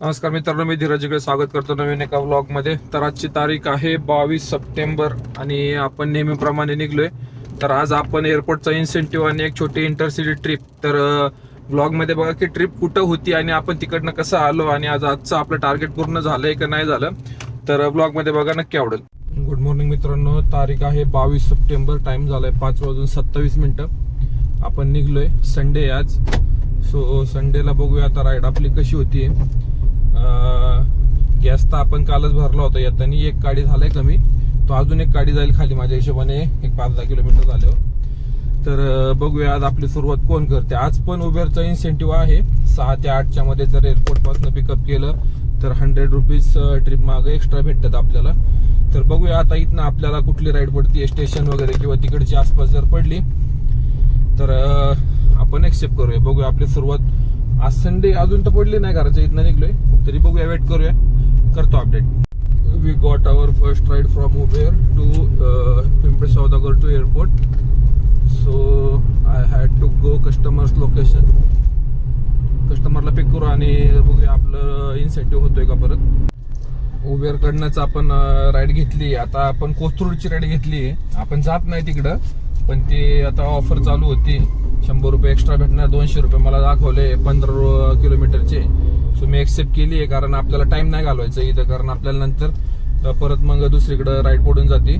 नमस्कार मित्रांनो मी धीरजकडे स्वागत करतो नवीन एका ब्लॉगमध्ये तर आजची तारीख आहे बावीस सप्टेंबर आणि आपण नेहमीप्रमाणे निघलोय. तर आज आपण एअरपोर्टचा इन्सेंटिव्ह आणि एक छोटी इंटरसिटी ट्रिप तर ब्लॉगमध्ये बघा की ट्रिप कुठं होती आणि आपण तिकडनं कसं आलो आणि आज आजचं आपलं टार्गेट पूर्ण झालंय का नाही झालं. तर ब्लॉगमध्ये बघा नक्की आवडेल. गुड मॉर्निंग मित्रांनो तारीख आहे बावीस सप्टेंबर टाइम झालाय पाच वाजून सत्तावीस मिनिटं. आपण निघलोय संडे आज. सो संडेला बघूया आता राईड आपली कशी होती गॅस तर आपण कालच भरला होता. येताना एक गाडी झालाय कमी. तो अजून एक गाडी जाईल खाली माझ्या हिशोबाने. एक पाच दहा किलोमीटर झाल्यावर. तर बघूया आज आपली सुरुवात कोण करते. आज पण उबेरचा इन्सेंटिव्ह आहे. सहा ते आठच्या मध्ये जर एअरपोर्टपासून पिकअप केलं तर हंड्रेड रुपीज ट्रिप मागे एक्स्ट्रा भेटतात आपल्याला. तर बघूया आता इथनं आपल्याला कुठली राईड पडते स्टेशन वगैरे किंवा तिकडची आसपास जर पडली तर आपण एक्सेप्ट करूया. बघूया आपली सुरुवात. आज संडे अजून तर पडली नाही घराच्या इथनं निघलोय. तरी बघूया वेट करूया. करतो update we got our first ride from Uber to Pimpri Saudagar to airport so I had to go customer's location कस्टमरला पिक करू आणि बघूया आपलं इन्सेंटिव्ह होतोय का परत. उबेरकडनंच आपण uh, राईड घेतली. आता आपण कोथरूडची राईड घेतली. आपण जात नाही तिकडं पण ती आता ऑफर चालू होती. शंभर रुपये एक्स्ट्रा भेटणार दोनशे रुपये मला दाखवले पंधरा किलोमीटरचे. सो मी एक्सेप्ट केली आहे कारण आपल्याला टाइम नाही घालवायचा इथं कारण आपल्याला नंतर परत मग दुसरीकडे राईड पडून जाते.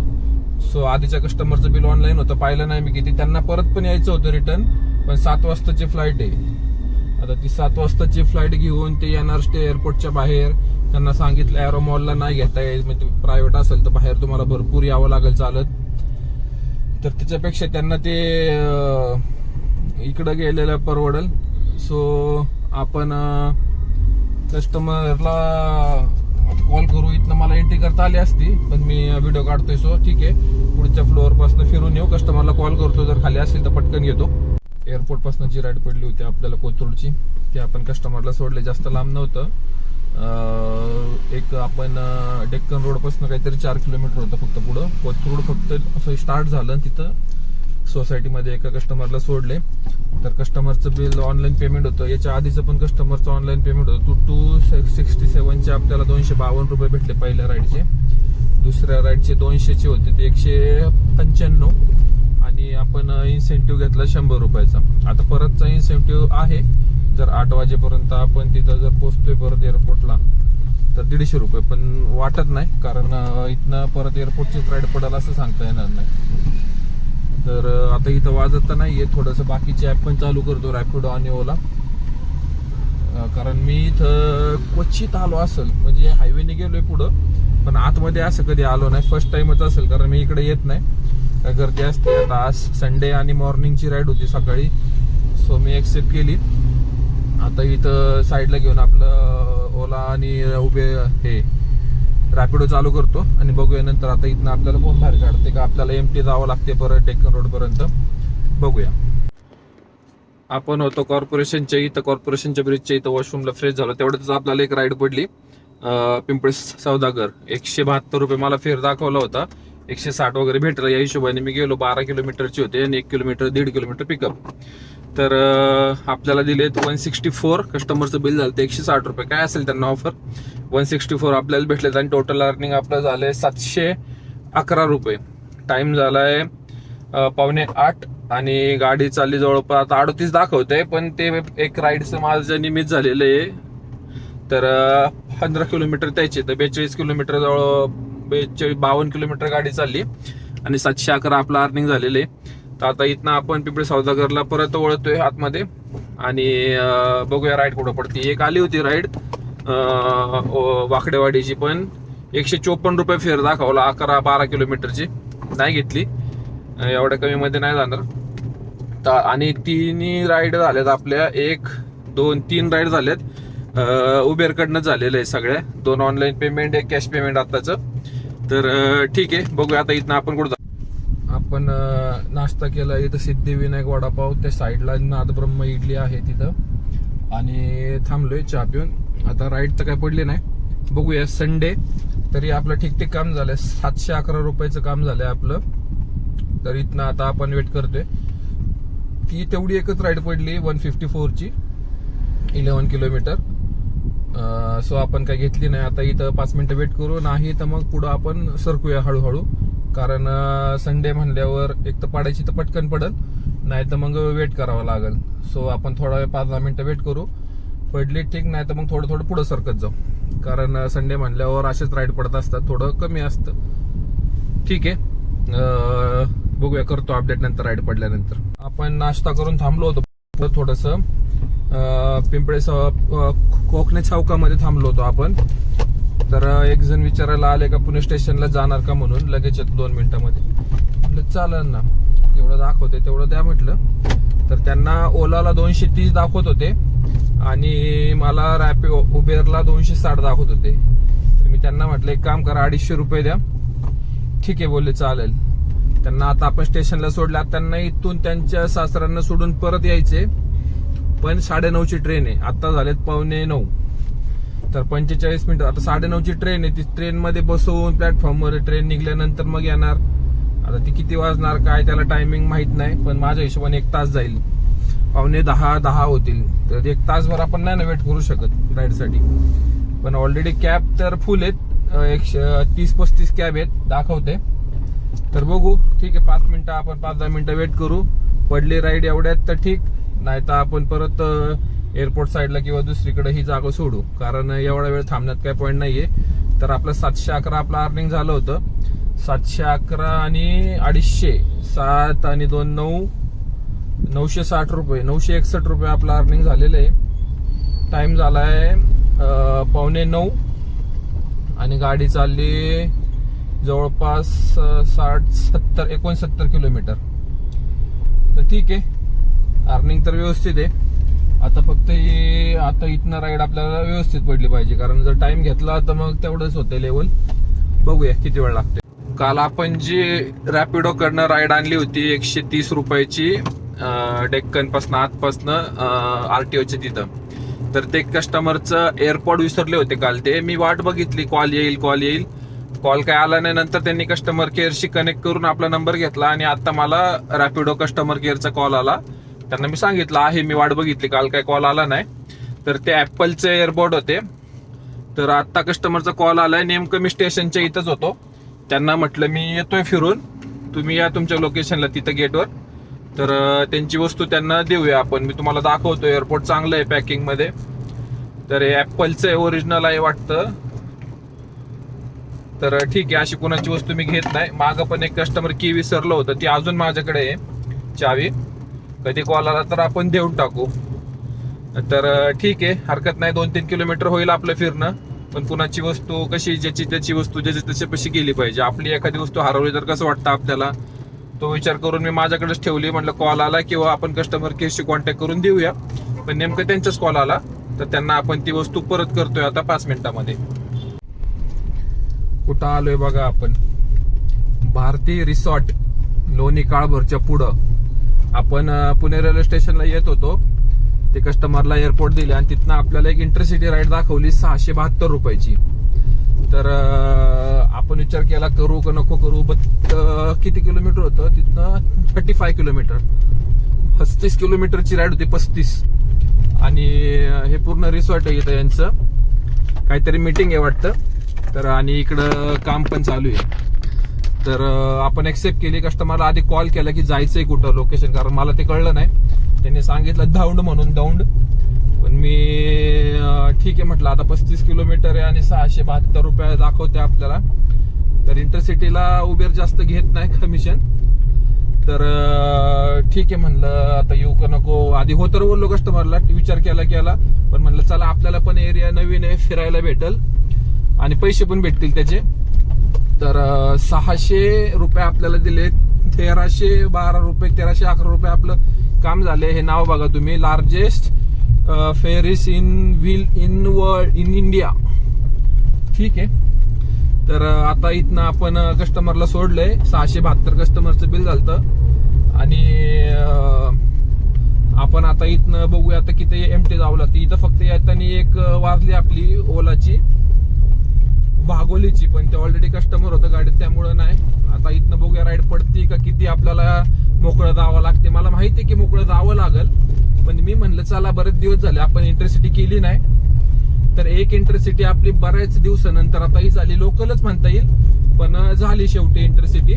सो आधीच्या कस्टमरचं बिल ऑनलाईन होतं पाहिलं नाही मी किती. त्यांना परत पण यायचं होतं रिटर्न पण सात वाजताची फ्लाईट आहे. आता ती सात वाजताची फ्लाईट घेऊन ते येणार स्टे एअरपोर्टच्या बाहेर. त्यांना सांगितलं एरो मॉलला नाही घेता येईल म्हणजे प्रायव्हेट असेल तर बाहेर तुम्हाला भरपूर यावं लागेल चालत. तर त्याच्यापेक्षा त्यांना ते इकडं गेलेलं परवडेल. सो आपण कस्टमरला कॉल करू इथनं मला एंट्री करता आली असती पण मी व्हिडिओ काढतोय सो ठीक आहे. पुढच्या फ्लोअरपासून फिरून येऊ. कस्टमरला कॉल करतो जर खाली असेल तर पटकन घेतो एअरपोर्टपासून जी राईड पडली होती आपल्याला कोथरूडची ती आपण कस्टमरला सोडले. जास्त लांब नव्हतं. एक आपण डेक्कन रोडपासून काहीतरी चार किलोमीटर होतं फक्त पुढं. कोथरूड फक्त असं स्टार्ट झालं तिथं सोसायटीमध्ये एका कस्टमरला सोडले. तर कस्टमरचं बिल ऑनलाईन पेमेंट होतं. याच्या आधीचं पण कस्टमरचं ऑनलाईन पेमेंट होतं. टू टू सिक्स्टी सेवनचे आपल्याला दोनशे बावन्न रुपये भेटले पहिल्या राईडचे दुसऱ्या राईडचे दोनशेचे होते. ते एकशे पंच्याण्णव. आणि आपण इन्सेंटिव्ह घेतला शंभर रुपयाचा. आता परतचा इन्सेंटिव्ह आहे. जर आठ वाजेपर्यंत आपण तिथं जर पोचतोय परत एअरपोर्टला तर दीडशे रुपये. पण वाटत नाही कारण इथनं परत एअरपोर्टचीच राईड पडायला असं सांगता येणार नाही. तर आता इथं वाजत तर नाही आहे थोडंसं बाकीचे ॲप पण चालू करतो रॅपिडो आणि ओला कारण मी इथं क्वचित आलो असेल म्हणजे हायवेने गेलोय पुढं पण आतमध्ये असं कधी आलो नाही. फर्स्ट टाइमच असेल कारण मी इकडे येत नाही. काय गर्दी असते आता आज संडे आणि मॉर्निंगची राईड होती सकाळी सो मी एक्सेप्ट केली. आता इथं साईडला घेऊन आपलं ओला आणि उबे हे रॅपिडो चालू करतो आणि बघूया नंतर आता इथनं आपल्याला कोण बाहेर काढते का? आपल्याला एम टी जावं लागते परत डेक्कन रोड पर्यंत. बघूया. आपण होतो कॉर्पोरेशनच्या इथं कॉर्पोरेशनच्या ब्रिजच्या इथं वॉशरूमला फ्रेश झालो. तेवढ्यातच आपल्याला एक राईड पडली. पिंपळी सौदागर. एकशे बहात्तर रुपये मला फेर दाखवला होता. एकशे साठ वगैरे भेटला या हिशोबाने. मी गेलो बारा किलोमीटरची होते आणि एक किलोमीटर दीड किलोमीटर पिकअप तर आपल्याला दिले वन सिक्स्टी फोर कस्टमरचं बिल झालं ते एकशे साठ रुपये. काय असेल त्यांना ऑफर वन सिक्स्टी फोर आपल्याला भेटले आणि टोटल अर्निंग आपलं झालंय सातशे अकरा रुपये. टाईम झालाय आहे पावणे आठ आणि गाडी चालली जवळपास आता अडतीस दाखवते पण ते एक राईडचं माझं निमित्त झालेलं आहे. तर पंधरा किलोमीटर त्याचे तर बेचाळीस किलोमीटर जवळ बेचाळीस बावन्न किलोमीटर गाडी चालली. आणि सातशे अकरा आपलं अर्निंग झालेलं आहे. तर आता इथनं आपण पिंपळी सौदागरला परत वळतोय आतमध्ये. आणि बघूया राईड कुठं पडते. एक आली होती राईड वाकडेवाडीची पण. एकशे चोपन्न रुपये फेर दाखवला अकरा बारा किलोमीटरची. नाही घेतली. एवढ्या कमीमध्ये नाही जाणार. ता- आणि तिन्ही राईड झाल्यात आपल्या. एक दोन तीन राईड झाल्यात उबेरकडनं झालेलं आहे सगळ्या. दोन ऑनलाईन पेमेंट एक कॅश पेमेंट आत्ताचं. तर ठीक आहे. बघूया आता इथनं आपण कुठं आपण नाश्ता केला इथं सिद्धिविनायक वडापाव त्या साईडला नादब्रह्म इडली आहे तिथं. आणि थांबलोय चहा पिऊन. आता राईड तर काय पडली नाही. बघूया संडे. तरी आपलं ठिकठीक काम झालंय. सातशे अकरा रुपयाचं काम झालंय आपलं. तर इथनं आता आपण वेट करतोय. ती तेवढी एकच राईड पडली वन फिफ्टी फोरची इलेवन किलोमीटर सो आपण काही घेतली नाही. आता इथं पाच मिनिटं वेट करू. नाही तर मग पुढं आपण सरकूया हळूहळू. कारण संडे म्हणल्यावर एक तर पाडायची तर पटकन पडल नाही तर मग वेट करावं लागेल. सो आपण थोडा वेळ पाच दहा मिनिटं वेट करू. पडली ठीक नाही तर मग थोडं थोडं पुढं सरकत जाऊ. कारण संडे म्हणल्यावर असेच राईड पडत असतात थोडं कमी असतं. ठीक आहे. बघूया करतो अपडेट नंतर राईड पडल्यानंतर. आपण नाश्ता करून थांबलो होतो. थोडस पिंपळे स- अं, कोकणे चौकामध्ये थांबलो होतो आपण. तर एक जण विचारायला आले का पुणे स्टेशनला जाणार का म्हणून? लगेच येतो दोन मिनिटांमध्ये. म्हटलं चालेल ना. एवढं दाखवते तेवढं द्या म्हटलं. तर त्यांना ओलाला दोनशे तीस दाखवत होते आणि मला रॅपी उबेरला दोनशे साठ दाखवत होते. तर मी त्यांना म्हटलं एक काम करा अडीचशे रुपये द्या. ठीक आहे बोलले चालेल. त्यांना आता आपण स्टेशनला सोडलं. आता त्यांना इथून त्यांच्या सासऱ्यांना सोडून परत यायचे पण साडेनऊची ट्रेन आहे. आता झालेत पावणे नऊ. तर पंचेचाळीस मिनिटं. आता साडेनऊची ट्रेन आहे. ती ट्रेन मध्ये बसवून प्लॅटफॉर्मवर ट्रेन निघल्यानंतर मग येणार. आता ती किती वाजणार काय त्याला टायमिंग माहीत नाही पण माझ्या हिशोबाने एक तास जाईल. पावणे दहा दहा होतील. तर एक तासभर आपण नाही ना वेट करू शकत राईडसाठी पण ऑलरेडी कॅब तर फुल आहेत. एकशे तीस पस्तीस कॅब आहेत. दाखवते. तर बघू. ठीक आहे पाच मिनिटं आपण पाच दहा मिनिटं वेट करू. पडली राईड एवढ्यात तर ठीक. नाही तर आपण परत एअरपोर्ट साईडला किंवा दुसरीकडे ही जागा सोडू. कारण एवढा वेळ थांबण्यात काही पॉईंट नाहीये. तर आपलं सातशे अकरा आपलं अर्निंग झालं होतं. सातशे अकरा आणि अडीचशे सात आणि दोन नऊ नऊशे साठ रुपये नऊशे एकसष्ट रुपये आपलं अर्निंग झालेलं आहे. टाइम झालाय आहे पावणे नऊ. आणि गाडी चालली जवळपास साठ सत्तर एकोणसत्तर किलोमीटर. तर ठीक आहे. अर्निंग तर व्यवस्थित आहे. आता फक्त हे आता इथनं राईड आपल्याला व्यवस्थित पडली पाहिजे. कारण जर टाइम घेतला तर मग तेवढंच होते लेवल बघूया किती वेळ लागते काल आपण जी रॅपिडो कडनं राईड आणली होती एकशे तीस रुपयाची डेक्कन पासन आतपासनं आरटीओच्या तिथं. तर ते कस्टमरचं एअरपोर्ट विसरले होते काल ते. मी वाट बघितली कॉल येईल कॉल येईल. कॉल काय आला नाही नंतर त्यांनी कस्टमर केअरशी कनेक्ट करून आपला नंबर घेतला आणि आता मला रॅपिडो कस्टमर केअरचा कॉल आला. त्यांना मी सांगितलं आहे मी वाट बघितली काल काय कॉल आला नाही. तर ते ऍपलचे एअरपोर्ट होते. तर आता कस्टमरचा कॉल आलाय नेमकं मी स्टेशनच्या इथंच होतो. त्यांना म्हटलं मी येतोय फिरून. तुम्ही या तुमच्या लोकेशनला तिथं गेटवर तर त्यांची वस्तू त्यांना देऊया आपण. मी तुम्हाला दाखवतो एअरपोर्ट चांगलं आहे पॅकिंगमध्ये तर हे ऍपलचं आहे ओरिजिनल आहे वाटतं. तर ठीक आहे अशी कोणाची वस्तू मी घेत नाही. मागं पण एक कस्टमर की विसरलं होतं. ती अजून माझ्याकडे आहे चावी. कधी कॉल आला तर आपण देऊन टाकू. तर ठीक आहे. हरकत नाही. दोन तीन किलोमीटर होईल आपलं फिरणं. पण कुणाची वस्तू कशी ज्याची त्याची वस्तू ज्याची त्याची कशी गेली पाहिजे. आपली एखादी वस्तू हरवली तर कसं वाटतं आपल्याला? तो विचार करून मी माझ्याकडेच ठेवली. म्हटलं कॉल आला किंवा आपण कस्टमर केअरशी कॉन्टॅक्ट करून देऊया. पण नेमकं त्यांचाच कॉल आला. तर त्यांना आपण ती वस्तू परत करतोय आता पाच मिनिटामध्ये. कुठं आलोय बघा आपण. भारती रिसॉर्ट लोणी काळभरच्या पुढं. आपण पुणे रेल्वे स्टेशनला येत होतो. ते कस्टमरला एअरपोर्ट दिले आणि तिथनं आपल्याला एक इंटरसिटी राईड दाखवली सहाशे बहात्तर रुपयाची. तर आपण विचार केला करू का नको करू? बट किती किलोमीटर होतं? तिथनं थर्टी फाय किलोमीटर पस्तीस किलोमीटरची राईड होती पस्तीस. आणि हे पूर्ण रिसॉर्ट आहे इथं यांचं. काहीतरी मीटिंग आहे वाटतं. तर आणि इकडं काम पण चालू आहे. तर आपण एक्सेप्ट केली. कस्टमरला आधी कॉल केला की जायचंय कुठं लोकेशन कारण मला ते कळलं नाही. त्यांनी सांगितलं दौंड म्हणून दौंड. पण मी ठीक आहे म्हटलं. आता पस्तीस किलोमीटर आहे आणि सहाशे बहात्तर रुपये दाखवते आपल्याला. तर इंटरसिटीला उबेर जास्त घेत नाही कमिशन तर ठीक आहे म्हणलं. आता येऊ का नको? आधी हो तर बोललो कस्टमरला विचार केला केला. पण म्हणलं चला आपल्याला पण एरिया नवीन आहे फिरायला भेटल. आणि पैसे पण भेटतील त्याचे. तर सहाशे रुपये आपल्याला दिले तेराशे बारा रुपये तेराशे अकरा रुपये आपलं काम झाले हे नाव बघा तुम्ही. Largest ferris in wheel in world in India ठीक आहे. तर आता इथनं आपण कस्टमरला सोडलंय. सहाशे बहात्तर कस्टमरचं बिल झालं आणि आपण आता इथनं बघूया. आता किती एम टी जावं लागते. इथं फक्त येताना एक वाजली आपली ओलाची. भागोलीची पण ते ऑलरेडी कस्टमर होतं गाडीत त्यामुळं नाही. आता इथनं बघूया राईड पडते का किती आपल्याला मोकळं जावं लागते. मला माहिती आहे की मोकळं जावं लागल पण मी म्हणलं चला बरेच दिवस झाले आपण इंटरसिटी केली नाही. तर एक इंटरसिटी आपली बऱ्याच दिवसानंतर आता ही झाली लोकलच म्हणता येईल पण झाली शेवटी इंटरसिटी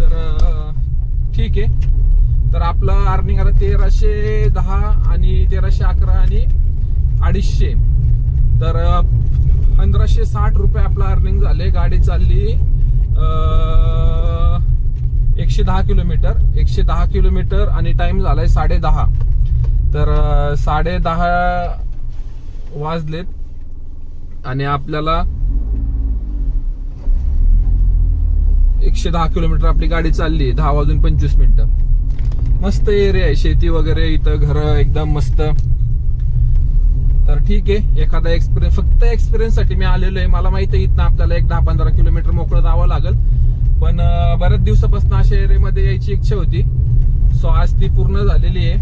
तर ठीक आहे. तर आपलं अर्निंग आता तेराशे दहा आणि तेराशे अकरा आणि अडीचशे. तर साठ रुपये आपलं अर्निंग झाले गाडी चालली एकशे दहा किलोमीटर एकशे दहा किलोमीटर आणि टाइम झालाय साडे दहा. तर साडेदहा साडे दहा वाजलेत आणि आपल्याला एकशे दहा किलोमीटर आपली गाडी चालली दहा वाजून पंचवीस मिनिटं. मस्त एरिया आहे शेती वगैरे इथं घर एकदम मस्त. ठीक आहे. एखादा एक्सपिरियन्स फक्त एक्सपिरियन्ससाठी मी आलेलो आहे मला माहिती आहे इथनं आपल्याला एक दहा पंधरा किलोमीटर मोकळं जावं लागेल. पण बऱ्याच दिवसापासून अशा एरियामध्ये यायची इच्छा होती. सो आज ती पूर्ण झालेली आहे.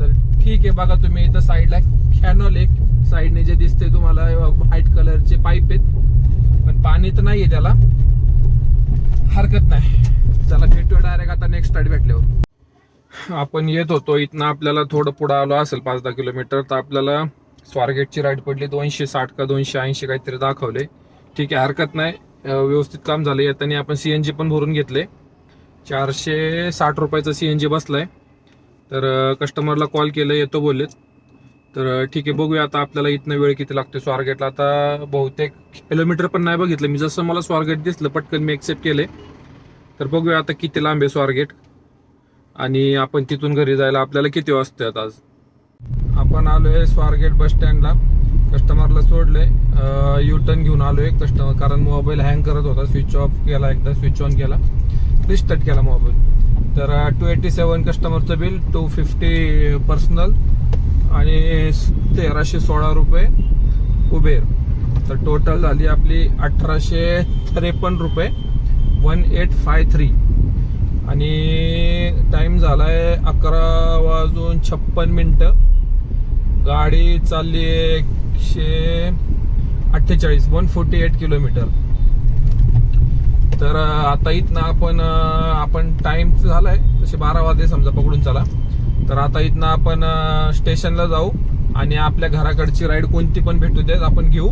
तर ठीक आहे बघा तुम्ही इथं साईडला कॅनॉल एक साईडने जे दिसते तुम्हाला व्हाईट कलरचे पाईप आहेत. पण पाणी तर नाही आहे त्याला. हरकत नाही. चला भेटूया डायरेक्ट आता नेक्स्ट स्टार्ट भेटल्यावर. आपण येत होतो इथनं आपल्याला थोडं पुढं आलो असेल पाच दहा किलोमीटर तर आपल्याला स्वारगेटची राईड पडली दोनशे साठ का दोनशे ऐंशी काहीतरी दाखवले. ठीक आहे हरकत नाही. व्यवस्थित काम झालं. येताना आपण सी एन जी पण भरून घेतले. चारशे साठ रुपयाचा बसला आहे तर कस्टमरला कॉल केलं येतो बोललेत. तर ठीक आहे बघूया आता आपल्याला इथनं वेळ किती लागतो स्वारगेटला. आता बहुतेक किलोमीटर पण नाही बघितलं. मी जसं मला स्वारगेट दिसलं पटकन मी एक्सेप्ट केले. तर बघूया आता किती लांब आहे स्वारगेट. आणि आपण तिथून घरी जायला आपल्याला किती वाजतात आज? आपण आलोय स्वारगेट बस स्टँडला. कस्टमरला सोडलंय. यू टर्न घेऊन आलोय कस्टमर कारण मोबाईल हँग करत होता. स्विच ऑफ केला एकदा स्विच ऑन केला. रिस्टार्ट केला मोबाईल. तर टू एटी सेवन कस्टमरचं बिल टू फिफ्टी पर्सनल आणि तेराशे सोळा रुपये उबेर. तर टोटल झाली आपली अठराशे त्रेपन्न रुपये. वन एट फाय थ्री आणि टाईम झाला आहे अकरा वाजून छप्पन मिनटं. गाडी चालली एकशे अठ्ठेचाळीस वन फोर्टी एट किलोमीटर तर आता इथनं आपण आपण आपण टाइम झालाय. तसे बारा वाजले समजा पकडून चला. तर आता इथनं आपण स्टेशनला जाऊ. आणि आपल्या घराकडची राईड कोणती पण भेटू देत आपण घेऊ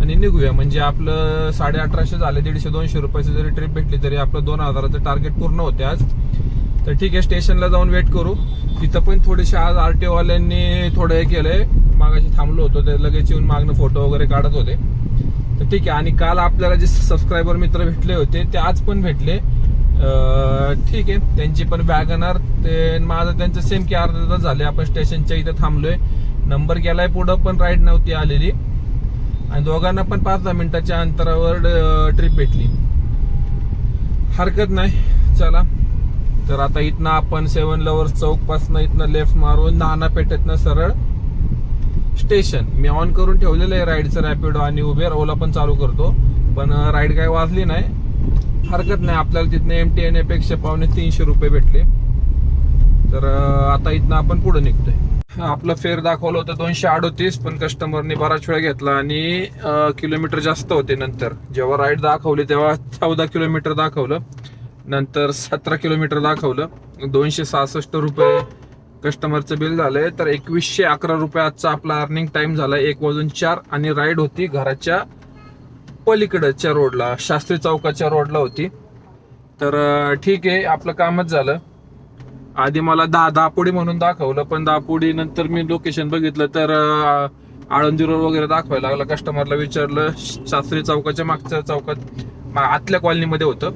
आणि निघूया. म्हणजे आपलं साडे अठराशे झाले दीडशे दोनशे रुपयाची जरी ट्रिप भेटली तरी आपलं दोन हजाराचं टार्गेट पूर्ण होते आज. तर ठीक आहे स्टेशनला जाऊन वेट करू. तिथं पण थोडेसे आज आरटीओ वाल्यांनी थोडं हे केलंय. मागाशी थांबलो होतो ते लगेच येऊन मागणं फोटो वगैरे काढत होते. तर ठीक आहे आणि काल आपल्याला जे सबस्क्रायबर मित्र भेटले होते ते आज पण भेटले. ठीक आहे त्यांची पण वॅगनार ते माझं त्यांचं सेम की अर्धा तास झाले. आपण स्टेशनच्या इथं थांबलोय. नंबर गेलाय पुढं पण राईड नव्हती आलेली. आणि दोघांना पण पाच दहा मिनिटाच्या अंतरावर ट्रिप भेटली. हरकत नाही. चला. तर आता इथनं आपण सेवन लवर्स चौक पासन इथनं लेफ्ट मारून नाना पेठेतनं सरळ स्टेशन मी ऑन करून ठेवलेलं आहे राईडचं रॅपिडो आणि उबेर ओला पण चालू करतो. पण राईड काय वाजली नाही. हरकत नाही. आपल्याला तिथनं एम टी एन एपेक्षा पावणे तीनशे रुपये भेटले. तर आता इथनं आपण पुढे निघतोय. आपलं फेअर दाखवलं होतं दोनशे अडोतीस पण कस्टमरने बराच वेळ घेतला आणि किलोमीटर जास्त होते नंतर. जेव्हा राईड दाखवली तेव्हा चौदा किलोमीटर दाखवलं. नंतर सतरा किलोमीटर दाखवलं. दोनशे सहासष्ट रुपये कस्टमरचं बिल झालंय. तर एकवीसशे अकरा रुपयाचा आपला अर्निंग टाइम झाला एक वाजून चार आणि राईड होती घराच्या पलीकडच्या रोडला शास्त्री चौकाच्या रोडला होती. तर ठीक आहे आपलं कामच झालं. आधी मला दहा दापोडी म्हणून दाखवलं पण दापोडी नंतर मी लोकेशन बघितलं तर आळंदी रोड वगैरे दाखवायला लागला. कस्टमरला विचारलं शास्त्री चौकाच्या मागच्या चौकात आतल्या कॉलनीमध्ये होतं.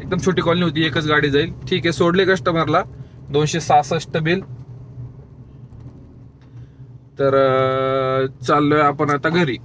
एकदम छोटी कॉलनी होती एकच गाडी जाईल. ठीक आहे सोडले कस्टमरला दोनशे सहासष्ट बिल तर चाललोय आपण आता घरी.